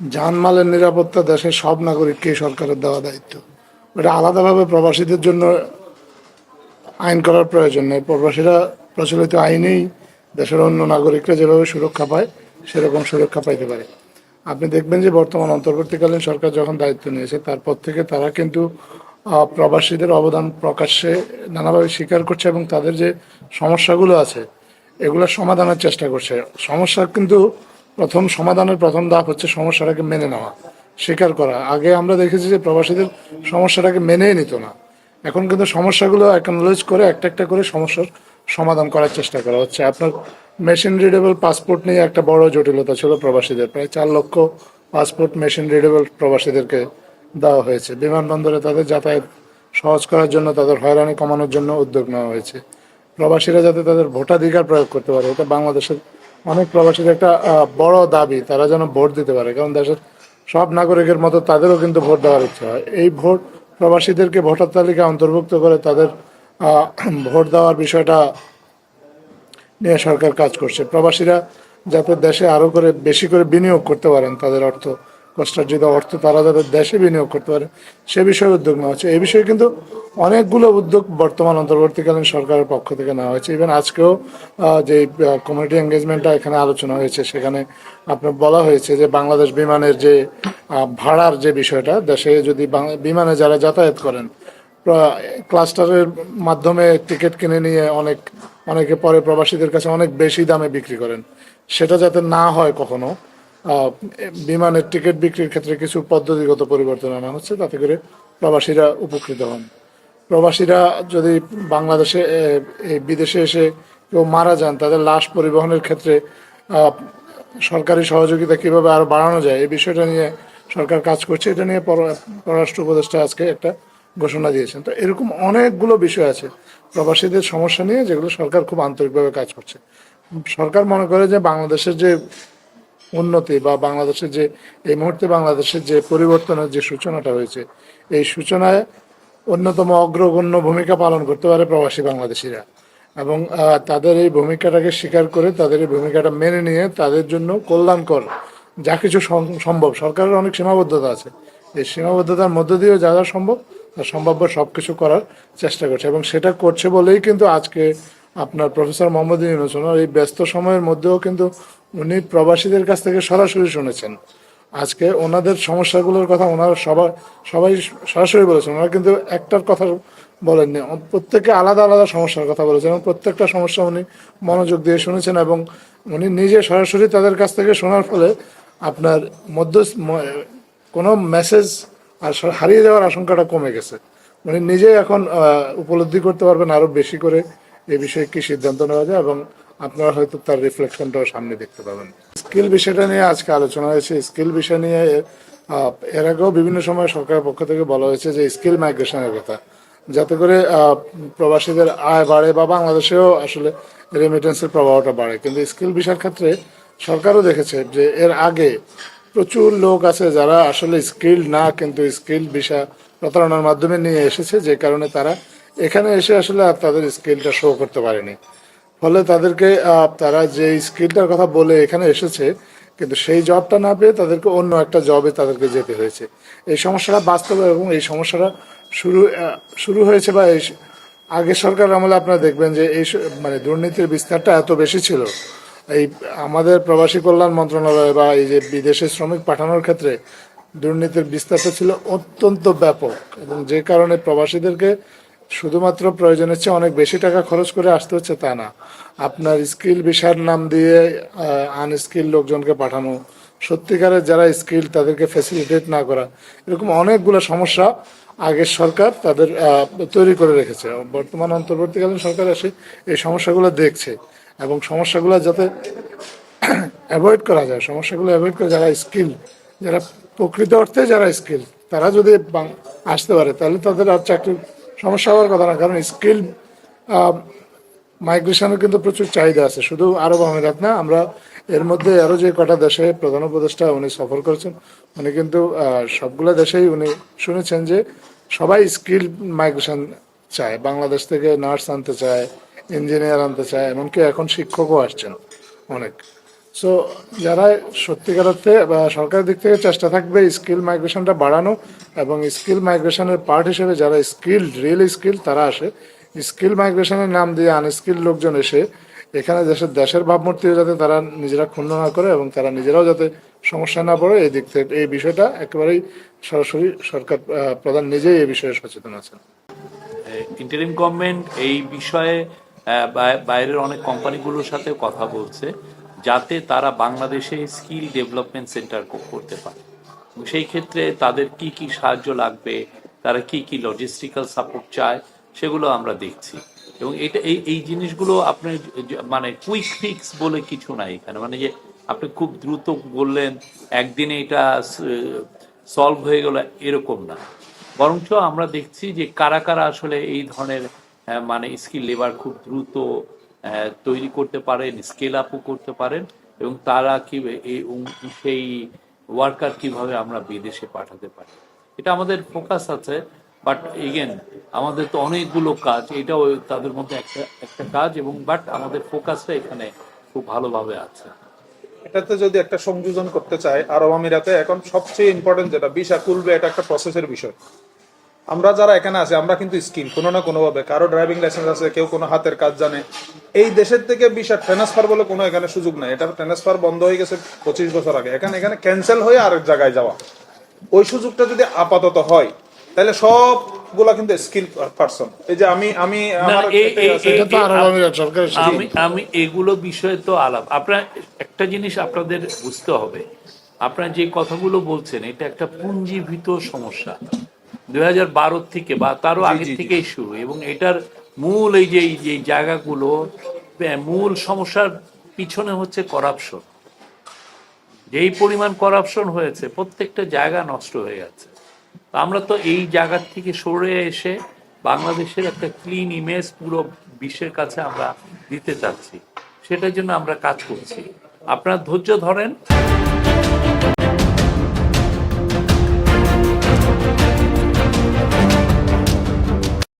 জানমালের নিরাপত্তা দেশের সব নাগরিককে সরকারের দেওয়া দায়িত্ব। ওটা আলাদাভাবে প্রবাসীদের জন্য আইন করার প্রয়োজন নেই। প্রবাসীরা প্রচলিত আইনেই দেশের অন্য নাগরিকরা যেভাবে সুরক্ষা পায়, সেরকম সুরক্ষা পাইতে পারে। আপনি দেখবেন যে বর্তমান অন্তর্বর্তীকালীন সরকার যখন দায়িত্ব নিয়েছে, তারপর থেকে তারা কিন্তু প্রবাসীদের অবদান প্রকাশ্যে নানাভাবে স্বীকার করছে এবং তাদের যে সমস্যাগুলো আছে, এগুলো সমাধানের চেষ্টা করছে। সমস্যা কিন্তু প্রথম সমাধানের প্রথম ধাপ হচ্ছে সমস্যাটাকে মেনে নেওয়া। স্বীকার করা। আগে আমরা দেখেছি যে প্রবাসীদের সমস্যাটাকে মেনেই নিত না। এখন কিন্তু সমস্যাগুলো অ্যাকনোলেজ করে, একটা একটা করে সমস্যার সমাধান করার চেষ্টা করা হচ্ছে। আপনার মেশিন রিডেবল পাসপোর্ট নিয়ে একটা বড় জটিলতা ছিল প্রবাসীদের। প্রায় চার লক্ষ পাসপোর্ট মেশিন রিডেবল প্রবাসীদেরকে দেওয়া হয়েছে। বিমানবন্দরে তাদের যাতায়াত সহজ করার জন্য, তাদের হয়রানি কমানোর জন্য উদ্যোগ নেওয়া হয়েছে। প্রবাসীরা যাতে তাদের ভোটাধিকার প্রয়োগ করতে পারে, এটা বাংলাদেশের অনেক প্রবাসীদের একটা বড় দাবি, তারা যেন ভোট দিতে পারে। কারণ দেশের সব নাগরিকের মতো তাদেরও কিন্তু ভোট দেওয়ার ইচ্ছা হয়। এই ভোট প্রবাসীদেরকে ভোটার তালিকা অন্তর্ভুক্ত করে তাদের ভোট দেওয়ার বিষয়টা নিয়ে সরকার কাজ করছে। প্রবাসীরা যাতে দেশে আরও করে, বেশি করে বিনিয়োগ করতে পারেন, তাদের অর্থ কষ্টার্জিত অর্থ তারা যাতে দেশে বিনিয়োগ করতে পারে, সে বিষয়ে উদ্যোগ নেওয়া হচ্ছে। এই বিষয়ে কিন্তু অনেকগুলো উদ্যোগ বর্তমান অন্তর্বর্তীকালীন সরকারের পক্ষ থেকে নেওয়া হয়েছে। ইভেন আজকেও যে কমিউনিটি এঙ্গেজমেন্টটা এখানে আলোচনা হয়েছে, সেখানে আপনার বলা হয়েছে যে বাংলাদেশ বিমানের যে ভাড়ার যে বিষয়টা, দেশে যদি বিমানে যারা যাতায়াত করেন ক্লাস্টারের মাধ্যমে টিকিট কিনে নিয়ে অনেক, অনেকে পরে প্রবাসীদের কাছে অনেক বেশি দামে বিক্রি করেন, সেটা যাতে না হয় কখনো বিমানের টিকিট বিক্রির ক্ষেত্রে কিছু পদ্ধতিগত পরিবর্তন আনা হচ্ছে, তাতে করে প্রবাসীরা উপকৃত হন। প্রবাসীরা যদি বাংলাদেশে এই বিদেশে এসে কেউ মারা যান, তাদের লাশ পরিবহনের ক্ষেত্রে সরকারি সহযোগিতা কীভাবে আরও বাড়ানো যায়, এই বিষয়টা নিয়ে সরকার কাজ করছে, এটা নিয়ে পররাষ্ট্র উপদেষ্টা আজকে একটা ঘোষণা দিয়েছেন। তো এরকম অনেকগুলো বিষয় আছে, প্রবাসীদের সমস্যা নিয়ে, যেগুলো সরকার খুব আন্তরিকভাবে কাজ করছে। সরকার মনে করে যে বাংলাদেশের যে উন্নতি বা বাংলাদেশের যে, এই মুহূর্তে বাংলাদেশের যে পরিবর্তনের যে সূচনাটা হয়েছে, এই সূচনায় অন্যতম অগ্রগণ্য ভূমিকা পালন করতে পারে প্রবাসী বাংলাদেশিরা। এবং তাদের এই ভূমিকাটাকে স্বীকার করে, তাদের এই ভূমিকাটা মেনে নিয়ে তাদের জন্য কল্যাণকর যা কিছু সম্ভব। সরকারের অনেক সীমাবদ্ধতা আছে। এই সীমাবদ্ধতার মধ্য দিয়েও যা যা সম্ভব, তা সম্ভাব্য সব কিছু করার চেষ্টা করছে। এবং সেটা করছে বলেই কিন্তু আজকে আপনার প্রফেসর মোহাম্মদ ইউনুস এই ব্যস্ত সময়ের মধ্যেও কিন্তু উনি প্রবাসীদের কাছ থেকে সরাসরি শুনেছেন। আজকে ওনাদের সমস্যাগুলোর কথা ওনারা সবাই সবাই সরাসরি বলেছেন। ওনারা কিন্তু একটার কথা বলেননি প্রত্যেকে আলাদা আলাদা সমস্যার কথা বলেছেন। এবং প্রত্যেকটা সমস্যা উনি মনোযোগ দিয়ে শুনেছেন এবং উনি নিজে সরাসরি তাদের কাছ থেকে শোনার ফলে আপনার মধ্য কোনো মেসেজ আর হারিয়ে যাওয়ার আশঙ্কাটা কমে গেছে। উনি নিজেই এখন উপলব্ধি করতে পারবেন আরও বেশি করে এ বিষয়ে কি সিদ্ধান্ত নেওয়া যায় এবং আপনারা হয়তো তার রিফ্লেকশনটাও সামনে দেখতে পাবেন। স্কিল বিষয়টা নিয়ে আজকে আলোচনা হয়েছে। স্কিল বিষয় নিয়ে এর আগেও বিভিন্ন সময় সরকারের পক্ষ থেকে বলা হয়েছে যে স্কিল মাইগ্রেশনের কথা। যাতে করে প্রবাসীদের আয় বাড়ে বা বাংলাদেশেও আসলে রেমিটেন্সের প্রভাবটা বাড়ে। কিন্তু স্কিল বিষয়ের ক্ষেত্রে সরকারও দেখেছে যে এর আগে প্রচুর লোক আছে যারা আসলে স্কিল না, কিন্তু স্কিল বিষয় প্রতারণার মাধ্যমে নিয়ে এসেছে, যে কারণে তারা এখানে এসে আসলে আর তাদের স্কিলটা শো করতে পারেনি। ফলে তাদেরকে তারা যে স্কিলটার কথা বলে এখানে এসেছে, কিন্তু সেই জবটা না পেয়ে তাদেরকে অন্য একটা জবে তাদেরকে যেতে হয়েছে। এই সমস্যাটা বাস্তবে এবং এই সমস্যাটা শুরু শুরু হয়েছে বা এই আগের সরকার আমলে আপনারা দেখবেন যে এই মানে দুর্নীতির বিস্তারটা এত বেশি ছিল। এই আমাদের প্রবাসী কল্যাণ মন্ত্রণালয় বা এই যে বিদেশে শ্রমিক পাঠানোর ক্ষেত্রে দুর্নীতির বিস্তারটা ছিল অত্যন্ত ব্যাপক এবং যে কারণে প্রবাসীদেরকে শুধুমাত্র প্রয়োজনের চেয়ে অনেক বেশি টাকা খরচ করে আসতে হচ্ছে তা না। আপনার স্কিল বিষয়ের নাম দিয়ে আনস্কিল লোকজনকে পাঠানো, সত্যিকারের যারা স্কিল তাদেরকে ফ্যাসিলিটেট না করা, এরকম অনেকগুলো সমস্যা আগের সরকার তাদের তৈরি করে রেখেছে। বর্তমান অন্তর্বর্তীকালীন সরকার এসে এই সমস্যাগুলো দেখছে এবং সমস্যাগুলো যাতে অ্যাভয়েড করা যায়, সমস্যাগুলো অ্যাভয়েড করে যারা স্কিল যারা প্রকৃত অর্থে যারা স্কিল তারা যদি আসতে পারে, তাহলে তাদের আর চাকরির সমস্যা হওয়ার কথা না, কারণ স্কিল মাইগ্রেশনের কিন্তু প্রচুর চাহিদা আছে। শুধু আরব আমিরাত না, আমরা এর মধ্যে আরও যে কটা দেশে প্রধান উপদেষ্টা উনি সফর করেছেন, উনি কিন্তু সবগুলো দেশেই উনি শুনেছেন যে সবাই স্কিল মাইগ্রেশন চায়। বাংলাদেশ থেকে নার্স আনতে চায়, ইঞ্জিনিয়ার আনতে চায়, এমনকি এখন শিক্ষকও আসছেন অনেক। সো যারা সত্যিকার অর্থে সরকারের দিক থেকে চেষ্টা থাকবে স্কিল মাইগ্রেশনটা বাড়ানো এবং স্কিল মাইগ্রেশনের পার্ট হিসেবে যারা স্কিল রিয়েল স্কিল তারা আসে। স্কিল মাইগ্রেশনের নাম দিয়ে আনস্কিল লোকজন এসে এখানে দেশের দেশের ভাবমূর্তিও যাতে তারা নিজেরা ক্ষুণ্ণ না করে এবং তারা নিজেরাও যাতে সমস্যা না পড়ে, এই দিক থেকে এই বিষয়টা একেবারেই সরাসরি সরকার প্রধান নিজেই এই বিষয়ে সচেতন আছেন। ইন্টারিম গভর্নমেন্ট এই বিষয়ে বাইরের অনেক কোম্পানিগুলোর সাথে কথা বলছে। যাতে তারা বাংলাদেশে স্কিল ডেভেলপমেন্ট সেন্টার করতে পারে। সেই ক্ষেত্রে তাদের কি কি সাহায্য লাগবে, তারা কি কি লজিস্টিক্যাল সাপোর্ট চায়, সেগুলো আমরা দেখছি। এবং এটা এই এই জিনিসগুলো আপনি মানে কুইক ফিক্স বলে কিছু নাই এখানে। মানে যে আপনি খুব দ্রুত বললেন, একদিনে এটা সলভ হয়ে গেল, এরকম না। বরঞ্চ আমরা দেখছি যে কারা কারা আসলে এই ধরনের মানে স্কিল লেবার খুব দ্রুত তৈরি করতে পারেন স্কেল আপও করতে পারেন, এবং তারা কি সেই ওয়ার্কার কীভাবে আমরা বিদেশে পাঠাতে পারি। এটা আমাদের ফোকাস আছে বাট এগেন আমাদের তো অনেকগুলো কাজ, এটাও তাদের মধ্যে একটা একটা কাজ, এবং বাট আমাদের ফোকাসটা এখানে খুব ভালোভাবে আছে। এটাতে যদি একটা সংযোজন করতে চাই আরব আমিরাতে এখন সবচেয়ে ইম্পর্টেন্ট যেটা ভিসা খুলবে, এটা একটা প্রসেসের বিষয়। আমরা যারা এখানে আছি আমরা কিন্তু স্কিল কোনো না কোনো ভাবে কারও ড্রাইভিং লাইসেন্স আছে কেউ কোনো হাতের কাজ জানে। এই দেশের থেকে ভিসা ট্রান্সফার বলে কোনো এখানে সুযোগ নাই। এটা ট্রান্সফার বন্ধ হয়ে গেছে পঁচিশ বছর আগে। এখানে এখানে ক্যান্সেল হয়ে আরেক জায়গায় যাওয়া। ওই সুযোগটা যদি আপাতত হয় তাহলে সবগুলা কিন্তু স্কিল পারসন এই যে আমি আমি। আমি আমি এগুলো বিষয়ে তো আলাপ। আপনার একটা জিনিস আপনাদের বুঝতে হবে। আপনার যে কথাগুলো বলছেন এটা একটা পুঞ্জীভূত সমস্যা। দুই হাজার বারো থেকে বা তারও আগে থেকেই শুরু এবং এটার মূল এই যে যে জায়গাগুলো মূল সমস্যার পিছনে হচ্ছে করাপশন যেই পরিমাণ করাপশন হয়েছে প্রত্যেকটা জায়গা নষ্ট হয়ে গেছে। আমরা তো এই জায়গার থেকে সরে এসে বাংলাদেশের একটা ক্লিন ইমেজ পুরো বিশ্বের কাছে আমরা দিতে চাচ্ছি। সেটার জন্য আমরা কাজ করছি। আপনারা ধৈর্য ধরেন।